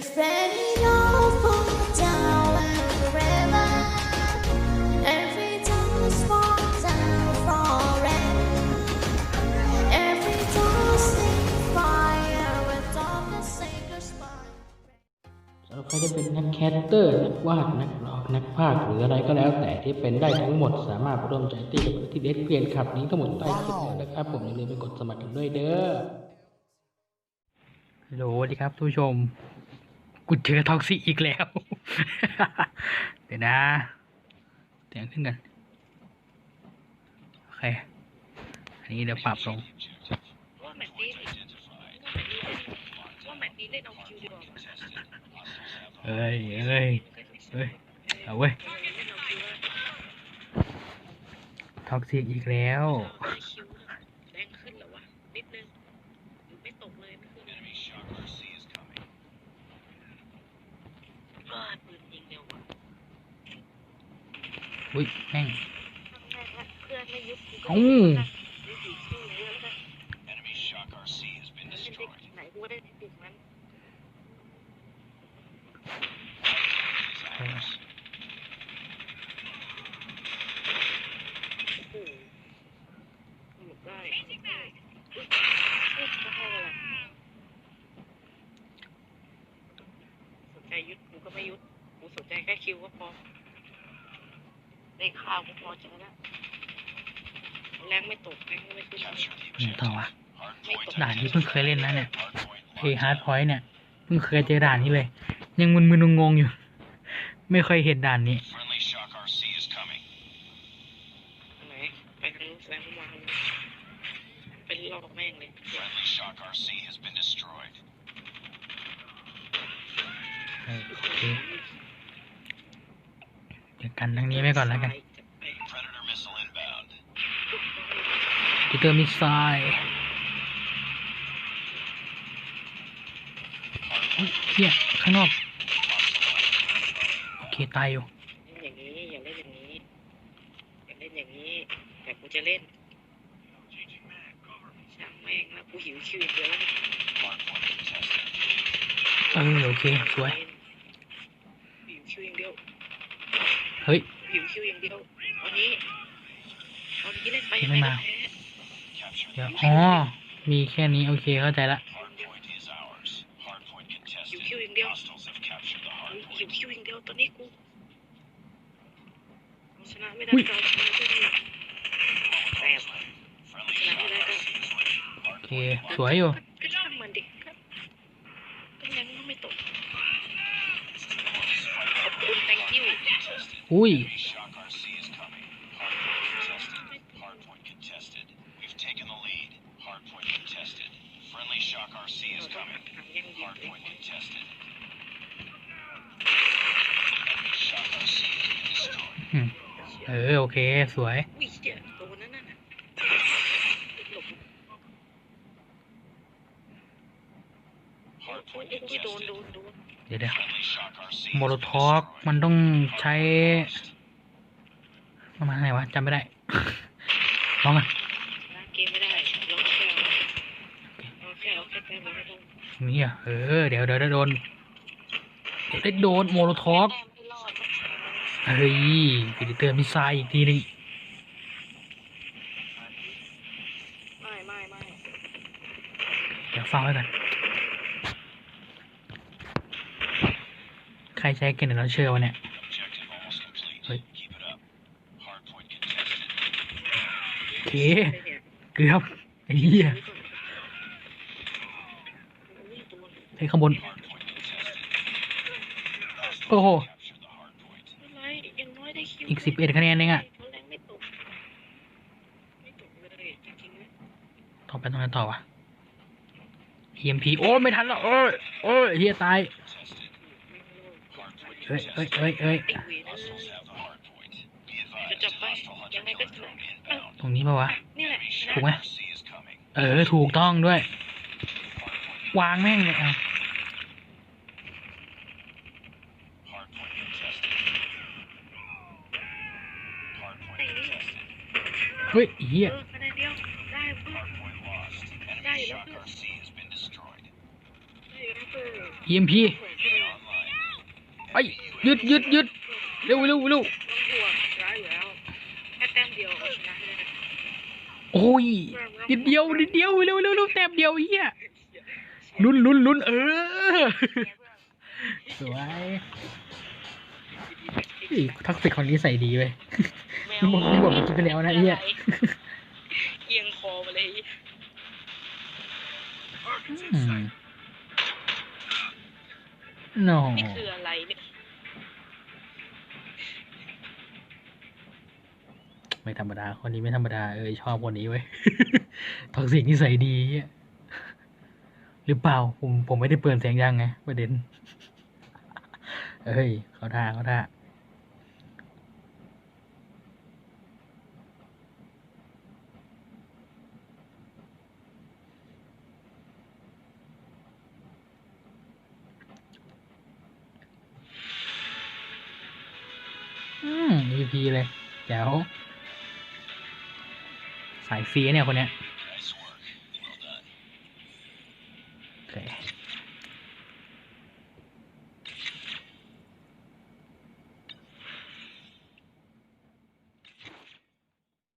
ใครที่เป็นนักแคสเตอร์นักวาดนักร้องนักพากย์หรืออะไรก็แล้ว แต่ที่เป็นได้ทั้งหมดสามารถร่วมใจตีกับที่เด็กเพียนขับนี้ทั้งหมดใต้คลิปแล้วนะครับ ผมอย่าลืมไปกดสมัครกันด้วยเด้อฮัลโหลสวัสดีครับทุกผู้ชม กูเจอท็อกซิอีกแล้ว เดี๋ยวนะเสียงขึ้นกัน โอเค อันนี้เดี๋ยวปรับลงว่าแมตช์นี้ว่าแมตช์นี้เล่นเอาคิวดีกว่าเอ้ยเอ้ยเอ้ย เอาเว้ยท็อกซิกอีกแล้ว ได้อุ๊ยอุ๊ยจะให้อะไรสนใจยุดกูก็ไม่ยุดกูสนใจแค่คิวก็พอ ได้ข่าวกูพอใจแล้วแรงไม่ตกแรงก็ไม่ขึ้นอืมต่อวะไม่ตกด่านที่เพิ่งเคยเล่นนะเนี่ยเพย์ฮาร์ดพอยต์เนี่ยเพิ่งเคยเจอด่านนี้เลย ยังมึนๆงงๆอยู่ ไม่เคยเห็นด่านนี้ Friendly Shock RC is coming. ไหนไปทางนู้นแสดงว่าวางเป็นลอกแม่งเลย Friendly Shock RC has been destroyed. เออโอเคเดี๋ยว กันทางนี้ไปก่อนแล้วกัน Predator missile inbound. จิเตอร์มิสไซล์อุ๊ยเฮียข้างนอก โอเค ตายอยู่เล่นอย่างนี้ อย่าเล่นอย่างนี้ อย่าเล่นอย่างนี้ แต่กูจะเล่นช่างแม่งนะกูหิวคิวอีกแล้วนะ Hardpoint contested. เออโอเค สวยหิวคิวอย่างเดียว เฮ้ยหิวคิวอย่างเดียวเอานี้เอานี้เล่นไปยังไม่มาแพ้ Capture เดี๋ยว the อ๋อ มีแค่นี้โอเคเข้าใจละ hardpoint is ours. Hardpoint หิว contested. คิวอย่างเดียว Hostiles have captured the หิว hardpoint. คิวอย่างเดียวตอนนี้กูเอาชนะไม่ได้อุ๊ย ก็เอาชนะไม่ได้แต่ Friendly Can I Shock do that? RC is ready. โอเค Hardpoint สวยอยู่ ก็ อุ้ยเออ โอเค สวย เดี๋ยวเดี๋ยว โมโล been ทอกมันต้องใช้ประมาณไหนวะจำไม่ได้ลองกันนี่อะเออ เดี๋ยวเดี๋ยวได้โดนเดี๋ยวได้โดนโมโลทอกเฮ้ยปิดเตือนมิซล์อีกทีนึงเดี๋ยวฟังไว้ก่อน ใค รใช้เกนเนอร์เชอร์วะเนี่ย Objective almost complete. Wait. Keep it up. Hardpoint contested. โอเคไม่เนี่ยเกือบไอ้เหี้ยนี่ตัวเฮ้ยข้างบน Hardpoint contested. โอ้โห Capture the hardpoint. อะไรยังน้อยได้คิวอีก11คะแนนเองอะแรงไม่ตกไม่ตกเลยจริงๆนะต่อไปตรงไหนต่อวะ EMP โอ้ยไม่ทันแล้ว โอ้ยโอ้ยเฮียตาย Hardpoint เฮ้ยเฮ้ยเฮ้ตรงนี้ปะวะ ถูกไหมเออ ถูกต้องด้วย วางแม่งเลยอะเฮ้ยเหี้ยเอ็มพี ยู่นะ EMP ไอ้ยหยุดหยุดหยุดเร็วเร็วเร็วต้องห่วงชนะอยู่แล้วแค่แต้มเดียวก็ชนะเลยนะโอ้ยนิดเดียวนิดเดียวเร็วเร็วเร็วแต้มเดียวไอ้เฮียลุ้นลุ้นลุ้นเออ สวยเฮ้ยทักษิณคนนี้ใส่ดีเว้ยแมนี่บอกนี่บอกเมื่อกี้ไปแล้วนะไอ้เหี้ยเอียงคอมาเลย Target's อื in ม sight. โนนี่คืออะไรเนี่ย ไม่ธรรมดา คนนี้ไม่ธรรมดา เออชอบคนนี้เว้ยทักษิณนิสัยดีเหี้ยหรือเปล่า ผมผมไม่ได้เปิดเสียงยังไงประเด็นเฮ้ยเขาท่าเขาท่าอืม EP เลยแจ๋ว สายฟรีเนี่ยคนเนี้ย